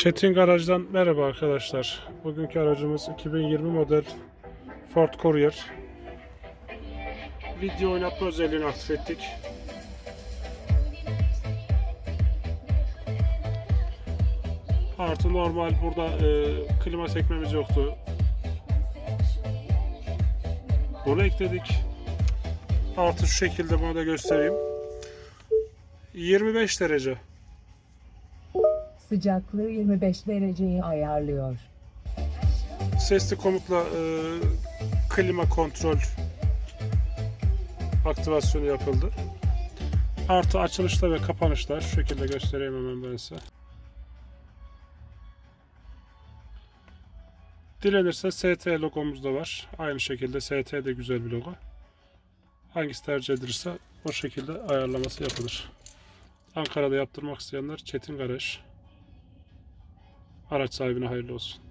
Çetin Garaj'dan merhaba arkadaşlar. Bugünkü aracımız 2020 model Ford Courier. Video oynatma özelliğini aktif ettik. Artı normal burada e, klima sekmemiz yoktu. Bunu ekledik. Artı şu şekilde bunu da göstereyim. 25 derece. Sıcaklığı 25 dereceye ayarlıyor. Sesli komutla e, klima kontrol aktivasyonu yapıldı. Artı açılışta ve kapanışta şu şekilde göstereyim hemen ben size. Dilenirse ST logomuz da var. Aynı şekilde ST de güzel bir logo. Hangisi tercih edilirse o şekilde ayarlaması yapılır. Ankara'da yaptırmak isteyenler Çetin Garaj. Araç sahibine hayırlı olsun.